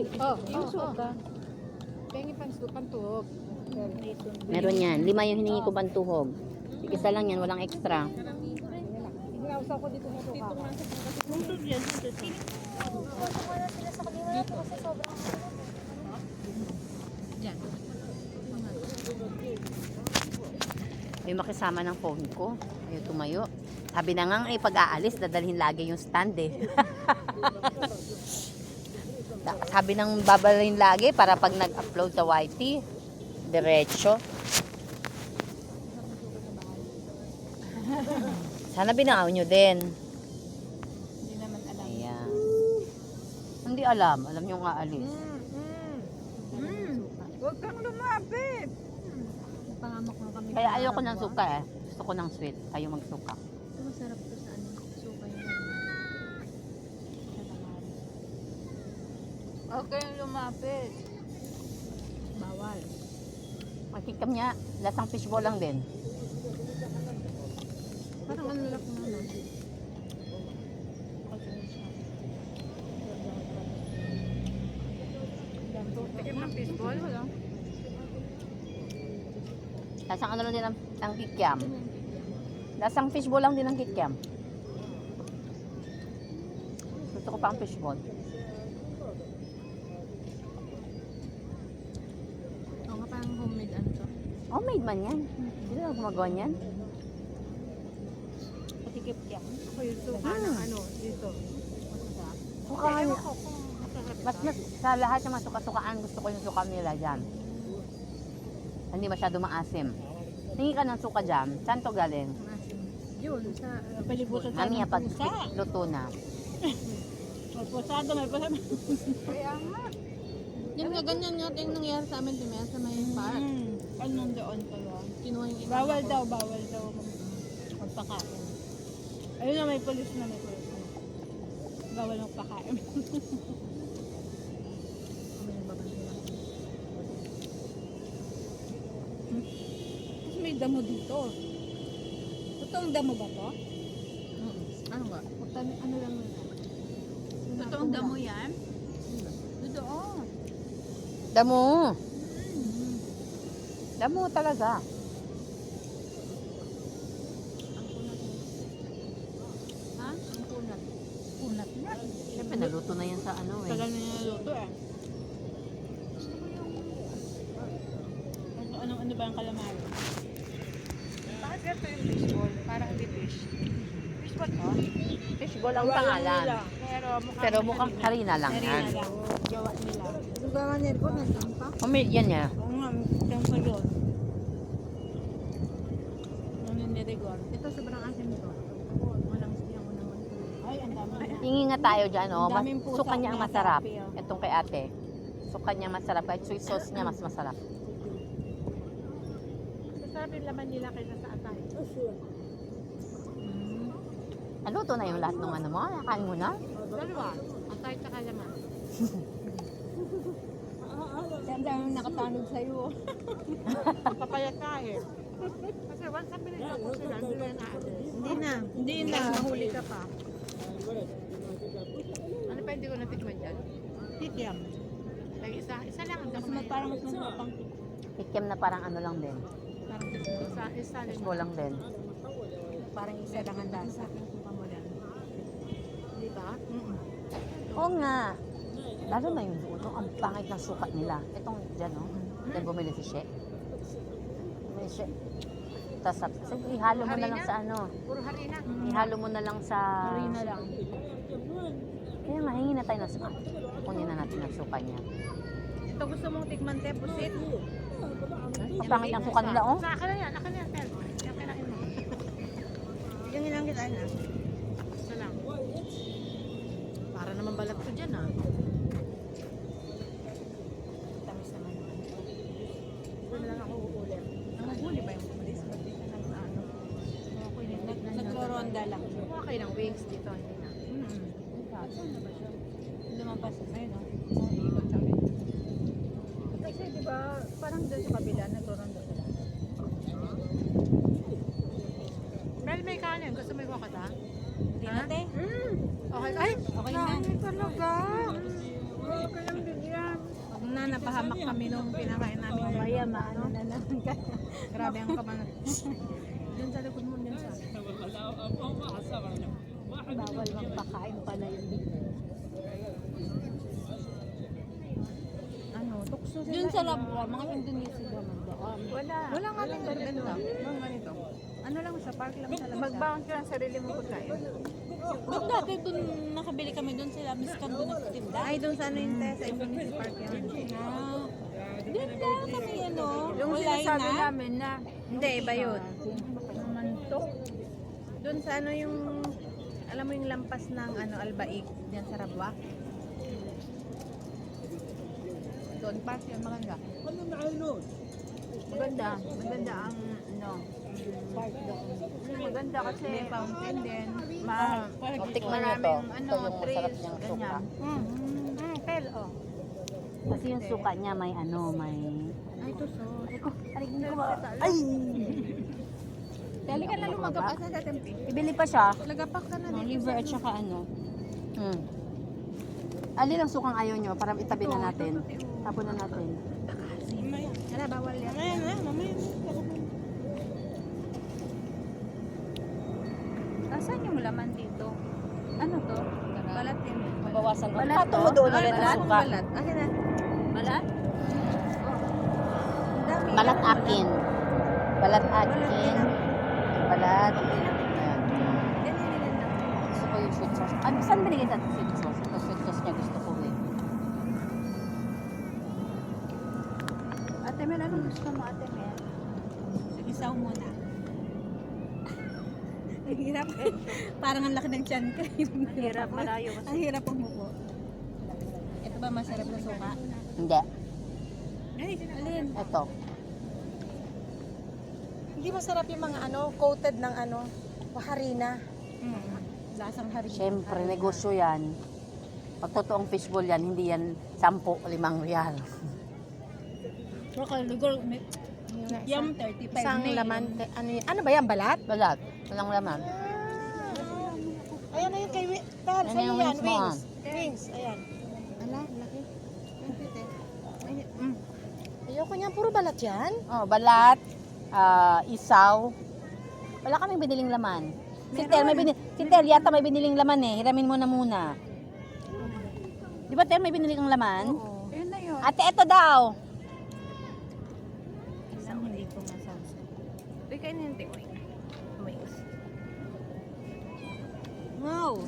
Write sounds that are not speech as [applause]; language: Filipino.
Oh, yung suka. Pengi pang pantuhog. Meron yan. Lima yung hiningi ko pantuhog. Isa lang yan, walang extra. Inausaw ko dito ng suka. Ay makisama ng phone ko. Ayaw tumayo. Sabi na nga, ay pag-aalis, dadalhin lagi yung stand eh. [laughs] Sabi nang babalhin lagi para pag nag-upload sa YT, diretso. Sana binaaw nyo din. Hindi naman alam. Ayan. Hindi alam. Alam nyo nga alis. Mm. Huwag kang lumapit. Pangamak mo kami. Kaya ayoko ng suka eh. Gusto ko ng sweet. Ayaw magsuka. Masarap to sa ano, suka yung Huwag kayong lumapit. bawal. Makikam niya, lasang fishball lang din. Parang ano lang kung ano. Tikim ng fishball. Wala. Lasang ano lang din ang, ang kikiam. Lasang fishball lang din ang kikiam. Gusto ko pa ang fishball. Oo nga parang homemade ano to. Oh, made man yan. Sino na gumagawa niyan? Patikip yan. Ako yung suka ng ano, dito. Suka nga niya. Mas, mas, sa lahat ng mga suka-sukaan, gusto ko yung suka nila dyan. Hindi masyado maasim. Tingin ka ng suka dyan. Saan to galing? Masim. Yun, sa uh, palibutan Mami, pag luto na. May pusado, may pusado. Kaya nga. Yan nga, ganyan nga yung nangyari sa amin, Timea, sa may park. Anong doon pala? Kinuha yung iba Bawal ko. daw, bawal daw. Magpakain. Ayun na, may polis na, may polis na. Bawal magpakain. [laughs] Tapos may damo dito. Totoong damo ba to? Mm. Ano ba? Ano lang yun? Totoong damo yan? Damo! Damo talaga. Ha? Ang kunat. Kunat na. Siyempre, naluto na yan sa ano eh. Tagal na niya naluto eh. Ano, ano, ano ba ang calamari? Bakit ganito yung fishball? Parang hindi fish. Fishball to? Fishball ang pangalan. Pero mukhang, Pero mukhang harina lang harina yan. lang. Gawa nila. Lugar nga nito, nandiyan pa. Oh, may, yan niya. Oo nga, yung pa yun. Ito sobrang asim nito. Walang siyang naman. Ay, ang dami. Hingi nga tayo dyan, oh. Ang Mas, suka niya ang masarap. oh. Itong kay ate. Suka niya masarap. Kahit soy sauce niya mas masarap. Masarap yung laman nila kaysa sa atay. Ano to na yung lahat ng ano mo? Kain mo na? Dalawa. Atay tsaka laman. [laughs] Ang dami nakatanog sa'yo. Papayat ka eh. Kasi once na pinito ko sila, hindi na naalis. Hindi na. Hindi na. Mahuli ka pa. Ano pa hindi ko natikman dyan? Tikyam. Like isa, isa lang. Mas mas parang mas masarap pang Kikim na parang ano lang din. Parang isa, isa lang. Fishball lang din. Parang isa lang ang lasa. Di ba? Oo nga. Lalo na yung oh, Ang pangit ng suka nila. Itong dyan, oh. Dyan bumili si She. Bumili si She. Tapos, sige, ihalo mo na lang sa ano. Puro harina. Ihalo mo na lang sa... Harina lang. Kaya nga, hingi na tayo ng suka. Kunin na natin ang suka niya. Ito gusto mong tikman te, pusit? Ang pangit ng suka nila, oh. Sa akin na yan, akin na yan, Tel. Yung kinain mo. Yung ilang kita na. Isa lang. Para naman balat ko dyan, ah. Tamis naman. Ito na lang ako uulit. Ang huli ba yung pulis? Ba't di ka nag ano? Ako yung nagro-ronda lang. Kuha kayo ng wings dito, hindi na. Lumabas na yun, no? Kasi di ba, parang doon sa kabila, nagro-ronda sila. Mel, may kanin. Gusto mo ikuha ka ta? Hindi na, te. Okay. Ay! Okay na. talaga. Okay lang din yan. napahamak kami nung pinakain namin. Maya, maano na naman ka. Grabe ang kaman. Dun sa likod mo, dun sa. Bawal magpakain pala yun. Ano, tukso sila. Dun sa Labra, mga Indonesia naman doon. Wala. Wala nga din ganito. Mga ganito. Ano lang sa park lang sa labas. Mag-bound ka ng sarili mo pagkain. Ba't dati dun nakabili kami dun sila, miskan dun nagtitinda? Ay, doon sa ano yung sa Indonesia Park yan. Ah, dun lang kami ano, Yung sinasabi na. namin na, hindi, iba yun. Mantok. Doon sa ano yung, alam mo yung lampas ng ano, Albaik, diyan sa Rabwa. Doon, park yun, maganda. Maganda, maganda ang, ano, maganda kasi may fountain din. Ma, tikman nyo to. maraming, Ito yung masarap niyang suka. ganyan. Mm. Mm, pero, oh. Kasi yung suka niya may ano, may... Ay, ito so. Ay! Dali ka na lumagapas na sa tempe. Ibili pa siya. Lagapak ka na dito. liver at saka ano. Hmm. Alin ang sukang ayaw nyo para itabi na natin. Tapon na natin. Wala, bawal yan. Mamaya na, mamaya na. Nasaan yung laman dito? Ano to? Balat din. Bawasan ko. Balat Pato mo doon ulit balat, ang suka. Balat. Akin na. Balat? Dami. Balat akin. Balat akin. Balat. Ayan. Gusto ko yung sweet sauce. Ano, saan binigay sa sweet sauce? Ito sweet sauce niya gusto ko eh. Ate Mel, anong gusto mo, Ate Mel? Sige, saw muna. Ang hirap. Parang ang laki ng tiyan ko. Ang hirap. Malayo. ang hirap ang muko. Ito ba masarap na suka? Hindi. Ay, Alin? Ito. Hindi masarap yung mga ano, coated ng ano, harina. Mm. Lasang harina. Siyempre, negosyo yan. Pag totoong fishbowl yan, hindi yan 10 o 5 real. Pero kaya lugar. Yung 35 Isang yun. laman, kay- ano yan? Ano ba yan, balat? Balat. Walang laman. Ayan na yun kay Tal, Ano sa'yo yung yan, wings mo, wings. Wings, ayan. Ala, laki. Ay, mm. Ayoko niyan, puro balat yan. Oh, balat. Ah, isaw. Wala kaming biniling laman. Si Tel, may binil si Tel, yata may biniling laman eh. Hiramin mo na muna. Di ba Tel, may biniling laman? Ayun na yun. Ate, eto daw. Isang hindi ko masawsa. Uy, kainin natin wings. Wings. Wow.